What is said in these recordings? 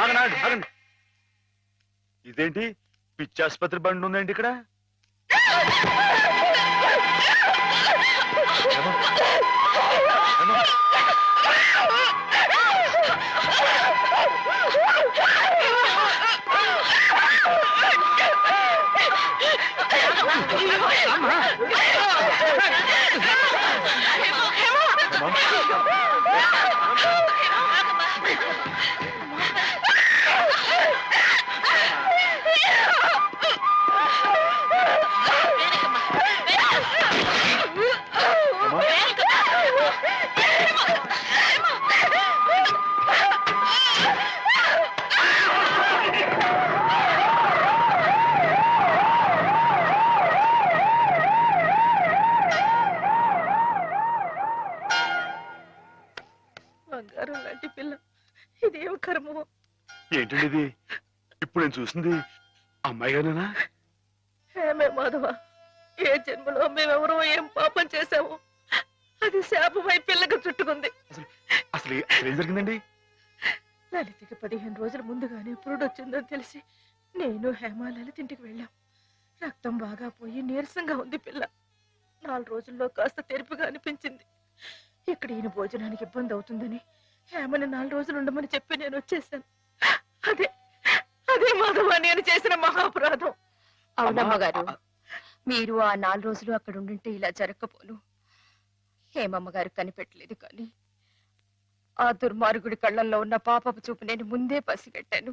ఆగండి ఆగండి ఆగండి. ఇదేంటి? పిచ్చాసుపత్రి బండి ఉందేంటి ఇక్కడ? ఏమో? కర్మమో ఏంటండి ఇది? ఇప్పుడు నేను చూసింది అమ్మాయి గానేనా ఏమే మాధవ ఏ జన్మలో మేమెవరో ఏం పాపం చేశాము అది శాపమై పిల్లకు చుట్టుకుంది. అసలు ఏ- అసలు ఏం జరిగిందండి? లలితకి పదిహేను రోజుల ముందుగానే పురుడు వచ్చిందని తెలిసి నేను హేమ లలిత ఇంటికి వెళ్ళాం. రక్తం బాగా పోయి నీరసంగా ఉంది పిల్ల. నాలుగు రోజుల్లో కాస్త తెరిపిగా అనిపించింది. ఇక్కడ ఈయన భోజనానికి ఇబ్బంది అవుతుందని హేమని నాలుగు రోజులు ఉండమని చెప్పి నేను వచ్చేసాను. అదే అదే మాధవ నేను చేసిన మహాపరాధం. అవునమ్మ గారు మీరు ఆ నాలుగు రోజులు అక్కడ ఉండుంటే ఇలా జరగకపోను. హేమమ్మ గారు కనిపెట్టలేదు కానీ ఆ దుర్మార్గుడి కళ్ళల్లో ఉన్న పాపపు చూపు నేను ముందే పసిగట్టాను.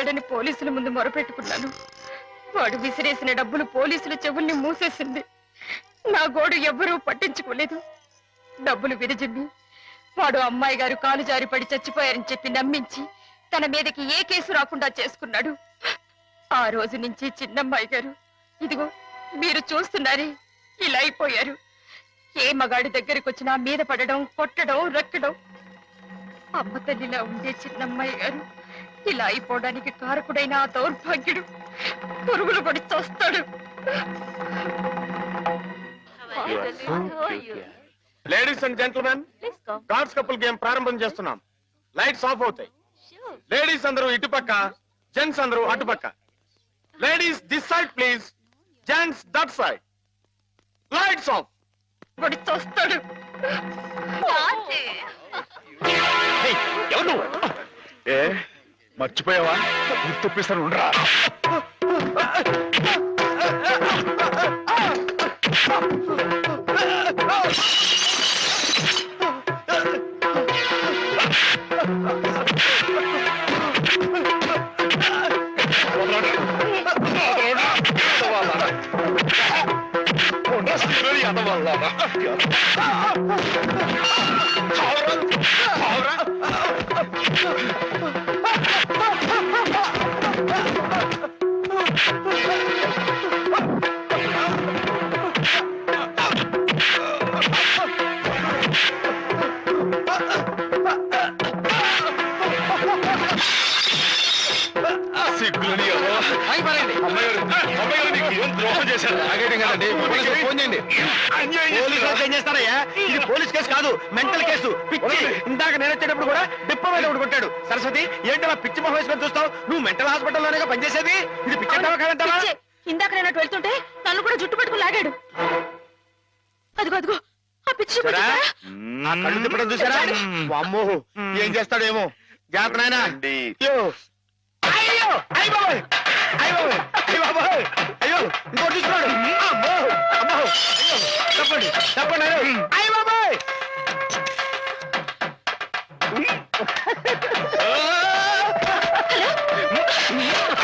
చేశాడని పోలీసుల ముందు మొరపెట్టుకున్నాను. వాడు విసిరేసిన డబ్బులు పోలీసుల చెవుల్ని మూసేసింది. నా గోడు ఎవ్వరూ పట్టించుకోలేదు. డబ్బులు విరజిమ్మి వాడు అమ్మాయి గారు కాలు జారి పడి చచ్చిపోయారని చెప్పి నమ్మించి తన మీదకి ఏ కేసు రాకుండా చేసుకున్నాడు. ఆ రోజు నుంచి చిన్నమ్మాయి గారు ఇదిగో మీరు చూస్తున్నారే ఇలా అయిపోయారు. ఏ మగాడి దగ్గరికి వచ్చినా మీద పడడం కొట్టడం రక్కడం. అమ్మ తల్లిలా ఉండే చిన్నమ్మాయి గారు ఇలా అయిపోవడానికి కారకుడైన ఆ దౌర్భాగ్యుడు పురుగులు పడి చస్తాడు. Ladies and gentlemen cards couple game ప్రారంభం చేస్తున్నాం. లైట్స్ ఆఫ్ అవుతాయి. లేడీస్ అందరూ ఇటుపక్క జెంట్స్ అందరూ అటుపక్క. Ladies this side please gents that side lights off పడి చస్తాడు. ఎవరు మర్చిపోయావా గుర్తుప్పిస్తాను ఉండరా Ah! కేసు కాదు మెంటల్ కేసు. పిచ్చి. ఇందాక నేను వచ్చేటప్పుడు కూడా డిప్ప మీద ఒకటి కొట్టాడు. సరస్వతి ఏంటి అలా పిచ్చి మొహం వేసుకొని చూస్తావు? నువ్వు మెంటల్ హాస్పిటల్లోనే పనిచేసేది? ఇది పిచ్చి. ఇందాక నేను అటు వెళ్తుంటే నన్ను కూడా జుట్టు పట్టుకుని లాగాడు. అదిగో అదిగో. ఆ పిచ్చి చూపు చూసారా? చూసారా? ఆ కళ్ళు తిప్పడం చూసారా? అమ్మో ఏం చేస్తాడేమో? జాగ్రత్త నాయనా. అయ్యో అయ్యో. అయ్య. బాబోయ్ అయ్య బాబోయ్ అయ్య బాబోయ్ అయ్యో ఇంకోటి చూస్తున్నాడు అమ్మో అమ్మో అయ్యో తప్పండి తప్పండి అయ్యో అయ్య బాబోయ్ saint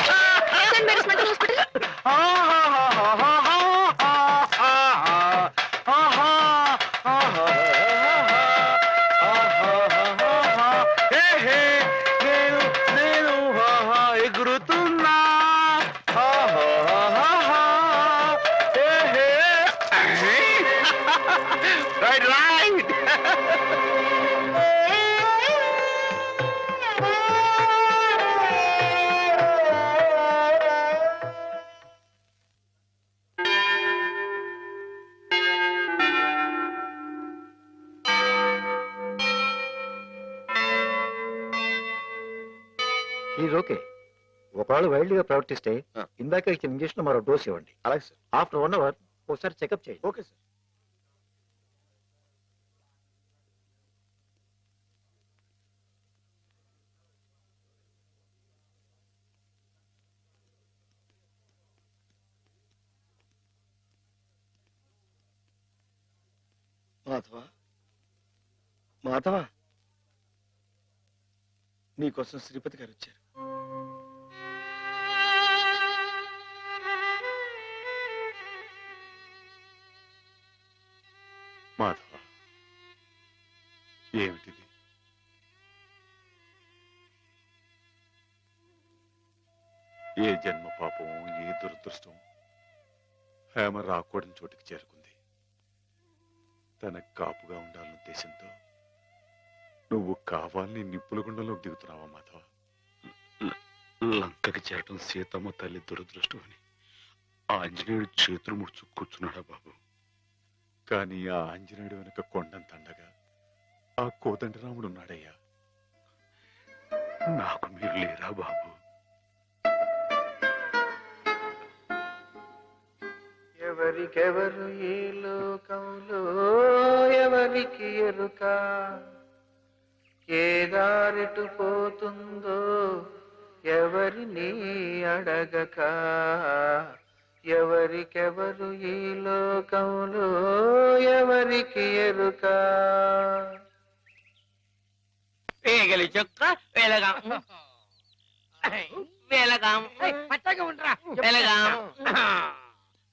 right right is okay ఒకవేళ వైల్డ్గా ప్రవర్తిస్తే. ఇందాక ఇచ్చిన ఇంజక్షన్ మరో డోస్ ఇవ్వండి. అలాగే సార్. ఆఫ్టర్ వన్ అవర్ ఒకసారి చెకప్ చేయండి. Okay sir. మాధవ? మాధవ? నీకోసం శ్రీపతి గారు వచ్చారు. మాధవ ఏమిటిది? ఏ జన్మ పాపం ఏ దురదృష్టం? హేమ రాకూడని చోటికి చేరుకుంది. తనకు కాపుగా ఉండాలన్న ఉద్దేశంతో నువ్వు కావాలని నిప్పుల గుండంలోకి దిగుతున్నావా మాధవ? లంకకి చేరటం సీతమ్మ తల్లి దురదృష్టం అని ఆంజనేయుడు చేతులు ముడుచు కూర్చున్నాడా బాబు? కానీ ఆ ఆంజనేయుడు వెనక కొండంత అండగా ఆ కోదండరాముడు ఉన్నాడయ్యా. నాకు మీరు లేరా బాబు? ఎవరికెవరు ఈ లోకంలో ఎవరికి ఎరుక? ఏ దారిటు పోతుందో ఎవరిని అడగక? ఎవరికెవరు ఈ లోకంలో ఎవరికి ఎరుక? వేగలి చొక్క వెలగాం. వెలగాం. వెలగాం వెలగాం. ఒక్క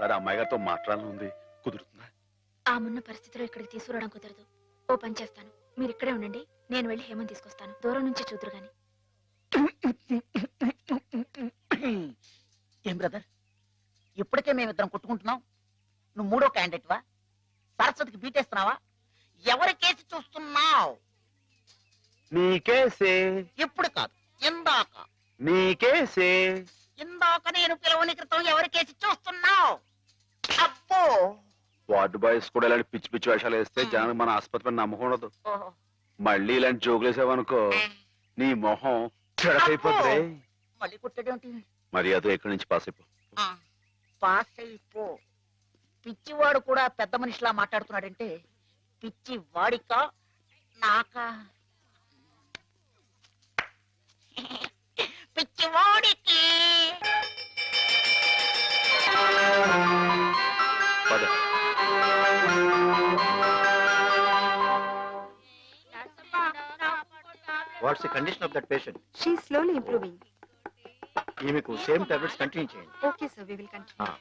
ఒకసారి అమ్మాయి గారితో మాట్లాడాలని ఉంది కుదురుతుందా? ఆ మున్న పరిస్థితిలో ఇక్కడికి తీసుకురావడం కుదరదు. ఓ పని చేస్తాను. మీరు ఇక్కడే ఉండండి. నేను వెళ్ళి హేమని తీసుకొస్తాను. దూరం నుంచి చూద్దరు గాని. ఏం బ్రదర్? ఇప్పటికే మేమిద్దరం కొట్టుకుంటున్నాం. నువ్వు మూడో క్యాండిడేట్ వా? సరస్వతికి బీటేస్తున్నావా ఎవరి కేసు చూస్తున్నావు? నీకేసే ఇప్పుడు కాదు. ఇందాక. నీకేసే ఇందాక నేను పిలవని క్రితం ఎవరి కేసు చూస్తున్నావు? అబ్బో! వార్డు బాయ్స్ కూడా ఇలాంటి పిచ్చి పిచ్చి వేషాలు వేస్తే జనానికి మన ఆసుపత్రి నమ్మకం ఉండదు. ఓహో. మళ్ళీ ఇలాంటి జోకులు వేసావనుకో నీ మొహం చెడకైపోతుంది మళ్ళీ కుట్టడేమిటి మరి అదో ఎక్కడి నుంచి పాస్ అయిపో. ఆ, పాస్ అయిపో. పిచ్చివాడు కూడా పెద్ద మనిషిలా మాట్లాడుతున్నాడంటే పిచ్చి వాడిక నాకా? పిచ్చి వాడికి పద what's the condition of that patient She's slowly improving. ఈమెకు సేమ్ టాబ్లెట్స్ కంటిన్యూ చేయండి Okay, sir, we will continue.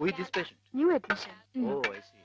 Who is this patient New admission. Oh I see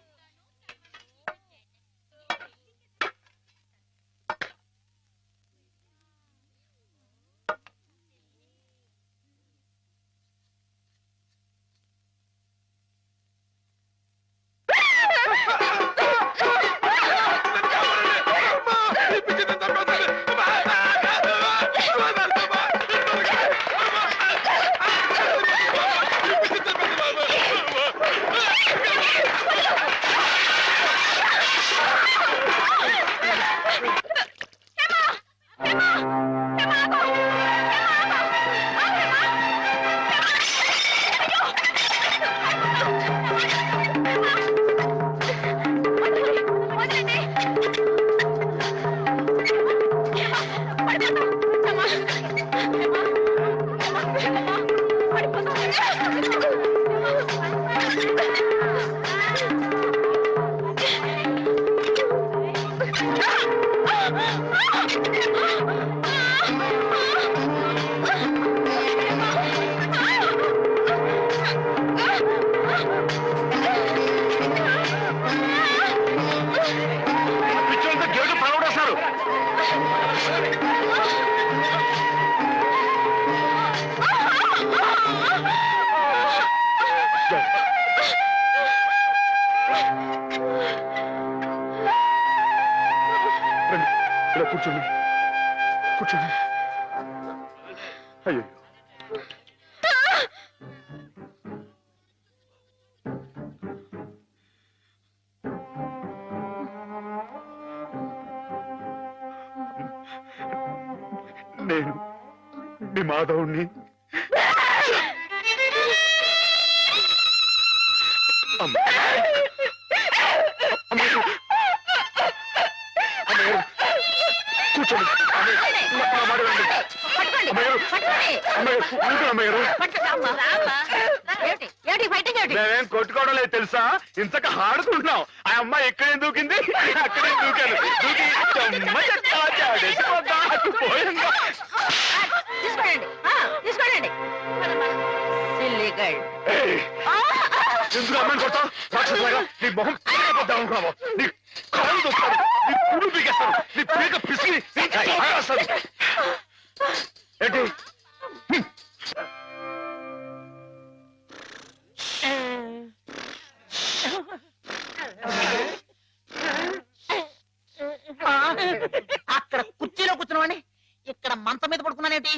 ఇలా కూర్చోండి. కూర్చోండి. అయ్యో. నేను మీ మాధవుణ్ణి. అమ్మ. అమ్మగారు. మేమేం కొట్టుకోవడం లేదు తెలుసా? ఇంతక ఆడుకుంటున్నాం ఆ అమ్మాయి ఎక్కడేం దూకింది? అక్కడే దూకాను. దూకి తీసుకోండి! ఎందుకు అమ్మాయిని కొడతావు? నీ మొహం నీ దొస్తాను నీ పువ్వు పీకేస్తాను నీ పీక పిసికి నీ పారేస్తాను. ఏంటి. అక్కడ కుర్చీలో కూర్చున్నామని ఇక్కడ మంచం మీద పడుకున్నానేంటి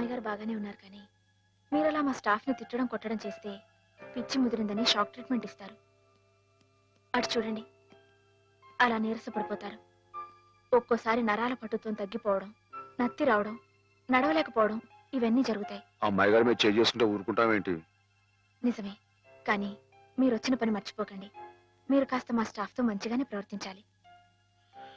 అమ్మాయి గారు బాగానే ఉన్నారు కానీ మీరు అలా మా స్టాఫ్ని తిట్టడం కొట్టడం చేస్తే పిచ్చి ముదిరిందని షాక్ ట్రీట్మెంట్ ఇస్తారు. అటు చూడండి. అలా నీరసపడిపోతారు. ఒక్కోసారి నరాల పట్టుతో తగ్గిపోవడం నత్తి రావడం నడవలేకపోవడం ఇవన్నీ జరుగుతాయి. అమ్మాయి గారు మీరు చేంజ్ చేసుకుంటే ఊరుకుంటామేంటి నిజమే. కానీ మీరు వచ్చిన పని మర్చిపోకండి. మీరు కాస్త మా స్టాఫ్తో మంచిగానే ప్రవర్తించాలి.